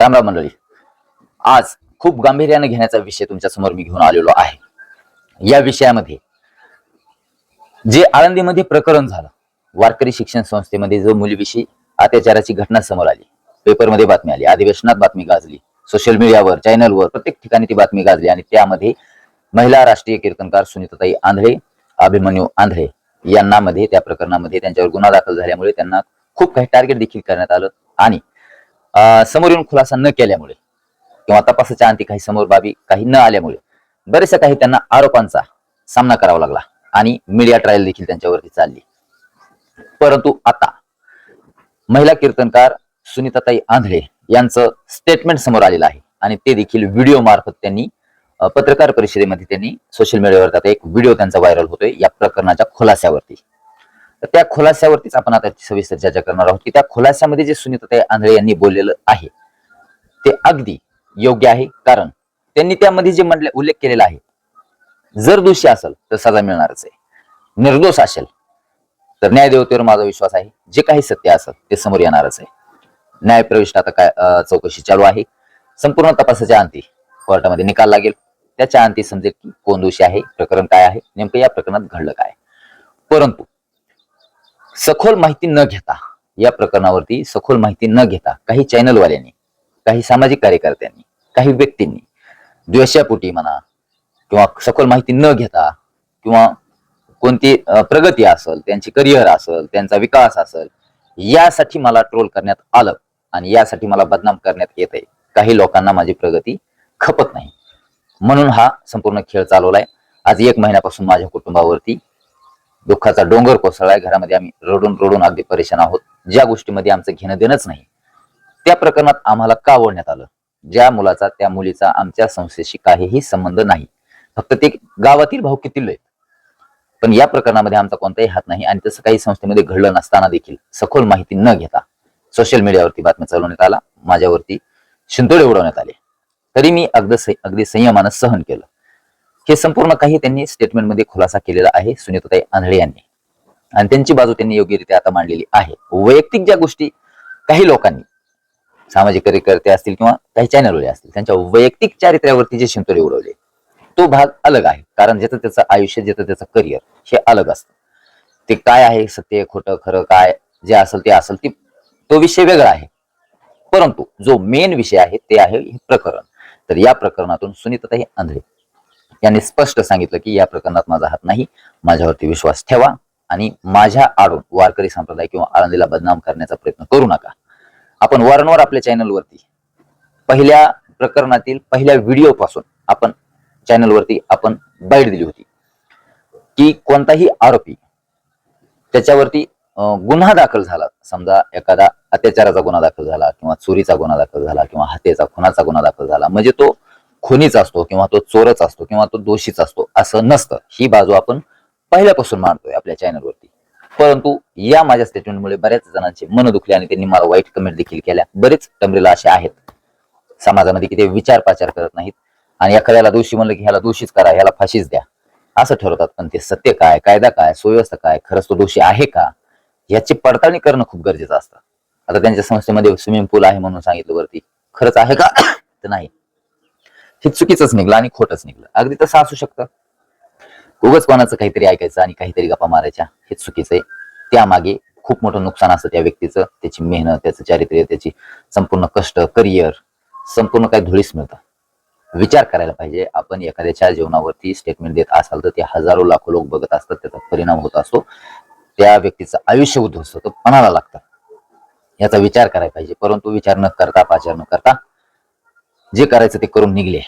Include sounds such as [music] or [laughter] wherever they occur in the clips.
रामराम मंडळी. आज खूप गांभीर्याने घेण्याचा विषय तुमच्यासमोर मी घेऊन आलेलो आहे. या विषयामध्ये जे आळंदीमध्ये प्रकरण झालं वारकरी शिक्षण संस्थेमध्ये जो मुलीविषयी अत्याचाराची घटना समोर आली पेपरमध्ये बातमी आली अधिवेशनात बातमी गाजली सोशल मीडियावर चॅनलवर प्रत्येक ठिकाणी ती बातमी गाजली आणि त्यामध्ये महिला राष्ट्रीय कीर्तनकार सुनीताताई आंधळे अभिमन्यू आंधळे यांना मध्ये त्या प्रकरणामध्ये त्यांच्यावर गुन्हा दाखल झाल्यामुळे त्यांना खूप काही टार्गेट देखील करण्यात आलं आणि समोर येऊन खुलासा न केल्यामुळे किंवा तपासाच्या अंती काही समोर बाबी काही न आल्यामुळे बरेचशा काही त्यांना आरोपांचा सामना करावा लागला आणि मीडिया ट्रायल देखील त्यांच्यावरती चालली. परंतु आता महिला कीर्तनकार सुनीताताई आंधळे यांचं स्टेटमेंट समोर आलेलं आहे आणि ते देखील व्हिडिओ मार्फत त्यांनी पत्रकार परिषदेमध्ये त्यांनी सोशल मीडियावर आता एक व्हिडिओ त्यांचा व्हायरल होतोय या प्रकरणाच्या खुलास्यावरती. तर त्या खुलास्यावरतीच आपण आता सविस्तर चर्चा करणार आहोत. की त्या खुलास्यामध्ये जे सुनीताताई आंधळे यांनी बोललेलं आहे ते अगदी योग्य आहे. कारण त्यांनी त्यामध्ये जे म्हटले उल्लेख केलेला आहे जर दोषी असेल तर सजा मिळणारच आहे. निर्दोष असेल तर न्यायदेवतेवर माझा विश्वास आहे. जे काही सत्य असेल ते समोर येणारच आहे. न्यायप्रविष्ट आता काय चौकशी चालू आहे. संपूर्ण तपासाच्या अंती कोर्टामध्ये निकाल लागेल. त्याच्या अंती समजेल की कोण दोषी आहे प्रकरण काय आहे नेमकं या प्रकरणात घडलं काय परंतु सखोल माहिती न घेता या प्रकरणावरती सखोल माहिती न घेता काही चॅनलवाल्यांनी काही सामाजिक कार्यकर्त्यांनी काही व्यक्तींनी द्वेषापोटी म्हणा किंवा सखोल माहिती न घेता किंवा कोणती प्रगती असेल त्यांची करिअर असेल त्यांचा विकास असेल यासाठी मला ट्रोल करण्यात आलं आणि यासाठी मला बदनाम करण्यात येत आहे. काही लोकांना माझी प्रगती खपत नाही. म्हणून हा संपूर्ण खेळ चालवलाय. आज एक महिन्यापासून माझ्या कुटुंबावरती दुःखाचा डोंगर कोसळलाय घरामध्ये आम्ही रडून रडून अगदी परेशान आहोत. ज्या गोष्टीमध्ये आमचं घेणं देणंच नाही त्या प्रकरणात आम्हाला का ओढण्यात आलं? ज्या मुलाचा त्या मुलीचा आमच्या संस्थेशी काहीही संबंध नाही. फक्त ते गावातील भाऊकीतील आहेत? पण या प्रकरणामध्ये आमचा कोणताही हात नाही आणि तसं काही संस्थेमध्ये घडलं नसताना देखील सखोल माहिती न घेता सोशल मीडियावरती बातम्या चालवण्यात आला. माझ्यावरती शिंतोडे उडवण्यात आले. तरी मी अगदी अगदी संयमानं सहन केलं. हे संपूर्ण काही त्यांनी स्टेटमेंटमध्ये खुलासा केलेला आहे सुनीताताई आंधळे यांनी. आणि त्यांची बाजू त्यांनी योग्यरित्या आता मांडलेली आहे. वैयक्तिक ज्या गोष्टी काही लोकांनी सामाजिक कार्यकर्ते असतील किंवा काही चॅनलवाले असतील त्यांच्या वैयक्तिक चारित्र्यावरती जे शिंतोरे उडवले तो भाग अलग आहे. कारण ज्याचं त्याचं आयुष्य ज्याचं त्याचं करिअर हे अलग असतं. ते काय आहे सत्य खोटं खरं काय जे असेल ते असेल ती तो विषय वेगळा आहे. परंतु जो मेन विषय आहे ते आहे हे प्रकरण. तर या प्रकरणातून सुनीताताई आंधळे. यांनी स्पष्ट सांगितलं की या प्रकरणात माझा हात नाही माझ्यावरती विश्वास ठेवा आणि माझ्या आडून वारकरी संप्रदाय किंवा आळंदीला बदनाम करण्याचा प्रयत्न करू नका. आपण वारंवार आपल्या चॅनलवरती पहिल्या प्रकरणातील पहिल्या व्हिडिओ पासून आपण चॅनलवरती आपण बाईट दिली होती. की कोणताही आरोपी त्याच्यावरती अं, गुन्हा दाखल झाला. समजा एखादा अत्याचाराचा गुन्हा दाखल झाला किंवा चोरीचा गुन्हा दाखल झाला किंवा हत्येचा खुनाचा गुन्हा दाखल झाला. म्हणजे तो खुनीच असतो किंवा तो चोरच असतो किंवा तो दोषीच असतो असं नसतं. ही बाजू आपण पहिल्यापासून मांडतोय आपल्या चॅनलवरती परंतु या माझ्या स्टेटमेंटमुळे बऱ्याच जणांचे मन दुखले आणि त्यांनी मला वाईट कमेंट देखील केल्या. बरेच टमरेला असे आहेत. समाजामध्ये की ते विचार पाचार करत नाहीत. आणि एखाद्याला दोषी म्हणलं की ह्याला दोषीच करा ह्याला फाशीच द्या. असं ठरवतात. पण ते सत्य काय कायदा काय सुव्यवस्था काय खरंच तो दोषी आहे का? याची पडताळणी करणं खूप गरजेचं असतं. आता त्यांच्या संस्थेमध्ये स्विमिंग पूल आहे म्हणून सांगितलं वरती. खरंच आहे का? [coughs] तर नाही. हे चुकीचंच निघलं आणि खोटच निघलं. अगदी तसं असू शकतं. उगच कोणाचं काहीतरी ऐकायचं आणि काहीतरी गप्पा मारायच्या हे चुकीचं आहे. त्यामागे खूप मोठं नुकसान असतं त्या व्यक्तीचं त्याची मेहनत त्याचं चारित्र्य त्याची संपूर्ण कष्ट करिअर संपूर्ण काही धुळीस मिळतं. विचार करायला पाहिजे. आपण एखाद्याच्या जीवनावरती स्टेटमेंट देत असाल तर ते हजारो लाखो लोक बघत असतात त्याचा परिणाम होत असतो. त्या व्यक्तीचं आयुष्य उद्ध्वस्त होतं पणाला लागतं. याचा विचार करायला पाहिजे. परंतु विचार न करता पाचार न करता जे करायचं ते करून निघले.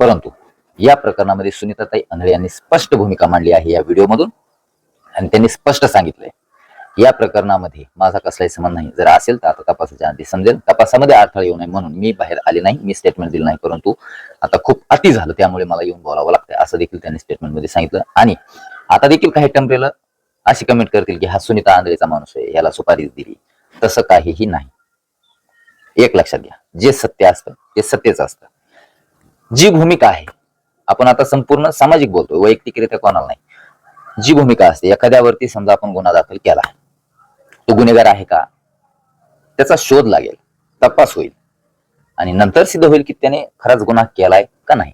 परंतु या प्रकरणामध्ये सुनीताताई आंधळे यांनी स्पष्ट भूमिका मांडली आहे या व्हिडिओमधून. आणि त्यांनी स्पष्ट सांगितलंय या प्रकरणामध्ये माझा कसलाही संबंध नाही. जर असेल तर आता तपासाच्या आधी समजेल. तपासामध्ये अडथळा येऊ नये म्हणून मी बाहेर आले नाही मी स्टेटमेंट दिलं नाही. परंतु आता खूप अति झालं त्यामुळे मला येऊन बोलावं लागतं असं देखील त्यांनी स्टेटमेंटमध्ये सांगितलं. आणि आता देखील काही टमरेलं अशी कमेंट करतील की हा सुनीता आंधळेचा माणूस आहे याला सुपारी दिली. तसं काहीही नाही. एक लक्षात घ्या. जे सत्य असतं ते सत्यच असतं. जी भूमिका आहे आपण आता संपूर्ण सामाजिक बोलतोय वैयक्तिकरित्या कोणाला नाही. जी भूमिका असते एखाद्यावरती समजा आपण गुन्हा दाखल केला तो गुन्हेगार आहे का? त्याचा शोध लागेल तपास होईल. आणि नंतर सिद्ध होईल की त्याने खराच गुन्हा केलाय का नाही.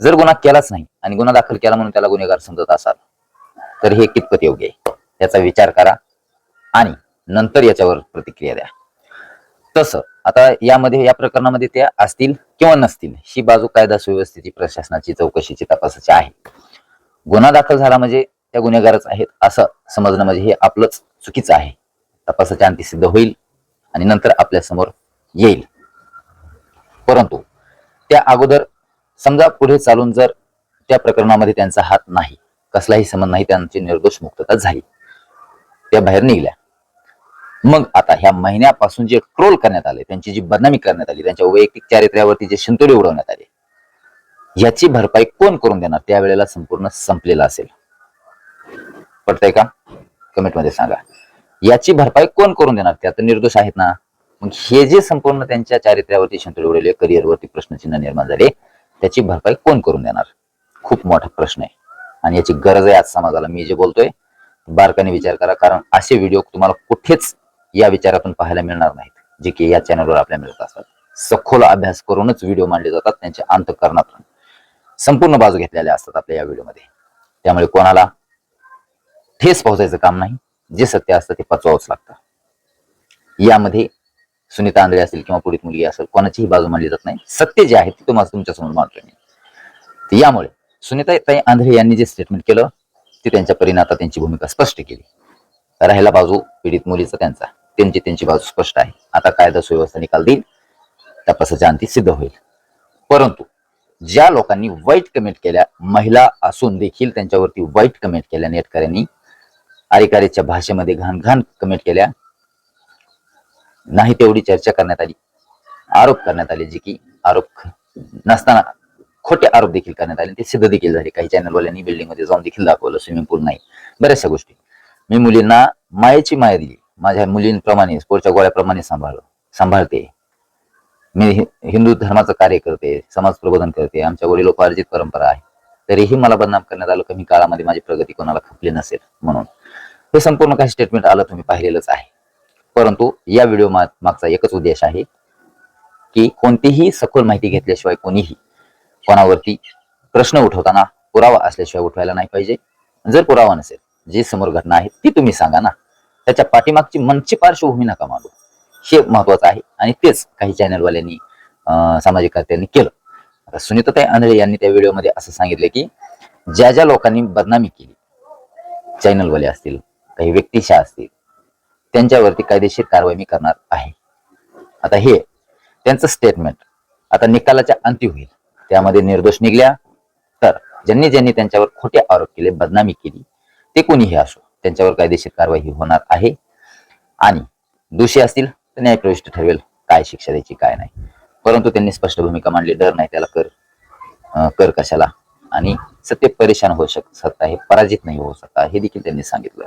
जर गुन्हा केलाच नाही आणि गुन्हा दाखल केला म्हणून त्याला गुन्हेगार समजत असाल तर हे कितपत योग्य आहे? याचा विचार करा आणि नंतर याच्यावर प्रतिक्रिया द्या. तसं आता यामध्ये या प्रकरणामध्ये त्या असतील किंवा नसतील ही बाजू कायदा सुव्यवस्थेची प्रशासनाची चौकशीची तपासाची आहे. गुन्हा दाखल झाला म्हणजे त्या गुन्हेगारच आहेत असं समजणं म्हणजे हे आपलंच चुकीचं आहे. तपासाच्या अंती सिद्ध होईल आणि नंतर आपल्यासमोर येईल. परंतु त्या अगोदर समजा पुढे चालून जर त्या प्रकरणामध्ये त्यांचा हात नाही कसलाही संबंध नाही त्यांची निर्दोष मुक्तता झाली. त्या बाहेर निघल्या. मग आता ह्या महिन्यापासून जे ट्रोल करण्यात आले त्यांची जी बदनामी करण्यात आली त्यांच्या वैयक्तिक चारित्र्यावरती जे शिंतोडे उडवण्यात आले याची भरपाई कोण करून देणार? त्यावेळेला संपूर्ण संपलेला असेल. पडतंय का? कमेंटमध्ये सांगा. याची भरपाई कोण करून देणार? ते आता निर्दोष आहेत ना. मग हे जे संपूर्ण त्यांच्या चारित्र्यावरती शिंतोडे उडवले करिअरवरती प्रश्नचिन्ह निर्माण झाले त्याची भरपाई कोण करून देणार? खूप मोठा प्रश्न आहे. आणि याची गरज आहे आज समाजाला. मी जे बोलतोय बारकाने विचार करा कारण असे व्हिडिओ तुम्हाला कुठेच या विचारातून पाहायला मिळणार नाहीत जे की या चॅनलवर आपल्याला मिळत असतात. सखोल अभ्यास करूनच व्हिडिओ मांडले जातात त्यांच्या अंतकरणातून. संपूर्ण बाजू घेतलेल्या असतात आपल्या या व्हिडिओमध्ये त्यामुळे कोणाला ठेस पोहोचायचं काम नाही जे सत्य असतं ते पचवावंच लागतं. यामध्ये सुनीता आंधळे असेल किंवा पुढील मुलगी असेल कोणाचीही बाजू मांडली जात नाही. सत्य जे आहे ते तुम्हाला तुमच्यासमोर मांडतोय मी. यामुळे सुनीता ताई आंधळे यांनी जे स्टेटमेंट केलं ते त्यांच्या परीने आता त्यांची भूमिका स्पष्ट केली. राहिला बाजू पीडित मुलीचा त्यांचा. त्यांची त्यांची बाजू स्पष्ट आहे. आता कायदा सुव्यवस्था निकाल देईल. तपासाच्या अंती सिद्ध होईल. परंतु ज्या लोकांनी वाईट कमेंट केल्या महिला असून देखील त्यांच्यावरती वाईट कमेंट केल्या नेटकऱ्यांनी अधिकारीच्या भाषेमध्ये घाण घाण कमेंट केल्या. नाही तेवढी चर्चा करण्यात आली. आरोप करण्यात आले जे की आरोप नसताना खोटे आरोप देखील करण्यात आले. ते सिद्ध देखील झाले. काही चॅनलवाल्यांनी बिल्डिंगमध्ये जाऊन देखील दाखवलं. स्विमिंग पूल नाही. बऱ्याचशा गोष्टी. मी मुलींना मायेची माया दिली. माझ्या मुलींप्रमाणे स्पोर्टच्या गोळ्याप्रमाणे सांभाळ सांभाळते. मी हिंदू धर्माचं कार्य करते समाज प्रबोधन करते आमच्या वडिलोपार्जित परंपरा आहे. तरीही मला बदनाम करण्यात आलं कमी काळामध्ये माझी प्रगती कोणाला खपली नसेल म्हणून. हे संपूर्ण काही स्टेटमेंट आलं तुम्ही पाहिलेलंच आहे. परंतु या व्हिडिओ मागचा एकच उद्देश आहे की कोणतीही सखोल माहिती घेतल्याशिवाय कोणीही कोणावरती प्रश्न उठवताना पुरावा असल्याशिवाय उठवायला नाही पाहिजे. जर पुरावा नसेल जी समोर घटना आहे ती तुम्ही सांगा ना. त्याच्या पाठीमागची मनची पार्श्वभूमी नका मांडू हे महत्वाचं आहे आणि तेच काही चॅनलवाल्यांनी अं, सामाजिक कर्त्यांनी केलं. आता सुनीताताई आंधळे यांनी त्या व्हिडिओमध्ये असं सांगितलं की ज्या ज्या लोकांनी बदनामी केली चॅनलवाले असतील काही व्यक्तिशा असतील त्यांच्यावरती कायदेशीर कारवाई मी करणार आहे. आता हे त्यांचं स्टेटमेंट आता निकालाच्या अंती होईल. त्यामध्ये निर्दोष निघल्या तर ज्यांनी ज्यांनी त्यांच्यावर खोटे आरोप केले बदनामी केली ते कोणीही असो. त्यांच्यावर कायदेशीर कारवाई होणार आहे. आणि दोषी असतील तर न्यायप्रविष्ट ठरवेल काय शिक्षा द्यायची काय नाही. परंतु त्यांनी स्पष्ट भूमिका मांडली डर नाही त्याला कर कर कशाला. आणि सत्य परेशान होऊ शक सकता हे पराजित नाही होऊ शकता हे देखील त्यांनी सांगितलं.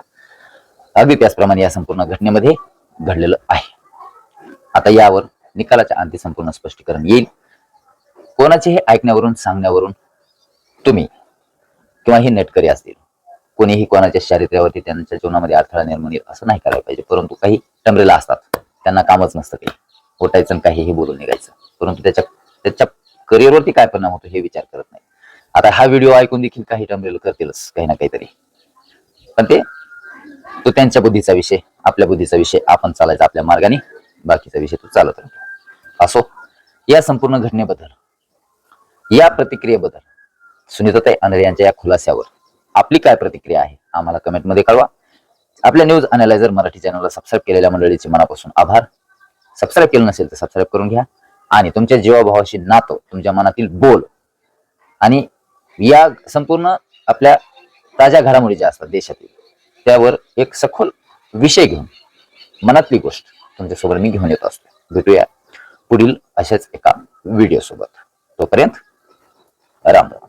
अगदी त्याचप्रमाणे या संपूर्ण घटनेमध्ये घडलेलं आहे. आता यावर निकालाच्या अंती संपूर्ण स्पष्टीकरण येईल. कोणाचे हे ऐकण्यावरून सांगण्यावरून तुम्ही किंवा हे नेटकरी असतील कोणीही कोणाच्या चारित्र्यावरती त्यांच्या जीवनामध्ये अडथळा निर्माण येईल असं नाही करायला पाहिजे. परंतु काही टमरेला असतात. त्यांना कामच नसतं काही. उठायचं आणि काहीही बोलून निघायचं. परंतु त्याच्या त्याच्या करिअरवरती काय परिणाम होतो हे विचार करत नाही. आता हा व्हिडिओ ऐकून देखील काही टमरेल करतीलच काही ना काहीतरी. पण ते तो त्यांच्या बुद्धीचा विषय आपल्या बुद्धीचा विषय आपण चालायचा आपल्या मार्गाने बाकीचा विषय तो चालत राहतो. असो या संपूर्ण घटनेबद्दल या प्रतिक्रियेबद्दल सुनीताताई अनरे यांच्या या खुलास्यावर आपली काय प्रतिक्रिया आहे आम्हाला कमेंटमध्ये कळवा. आपल्या न्यूज अनालायझर मराठी चॅनलला सबस्क्राईब केलेल्या मंडळीचे मनापासून आभार. सबस्क्राईब केलं नसेल तर सबस्क्राईब करून घ्या. आणि तुमच्या जीवाभावाशी नातं तुमच्या मनातील बोल. आणि या संपूर्ण आपल्या ताज्या घडामोडी ज्या असतात देशातील त्यावर एक सखोल विषय घेऊन मनातली गोष्ट तुमच्यासोबत मी घेऊन येत असतो. भेटूया पुढील अशाच एका व्हिडिओ सोबत. तोपर्यंत राम राम.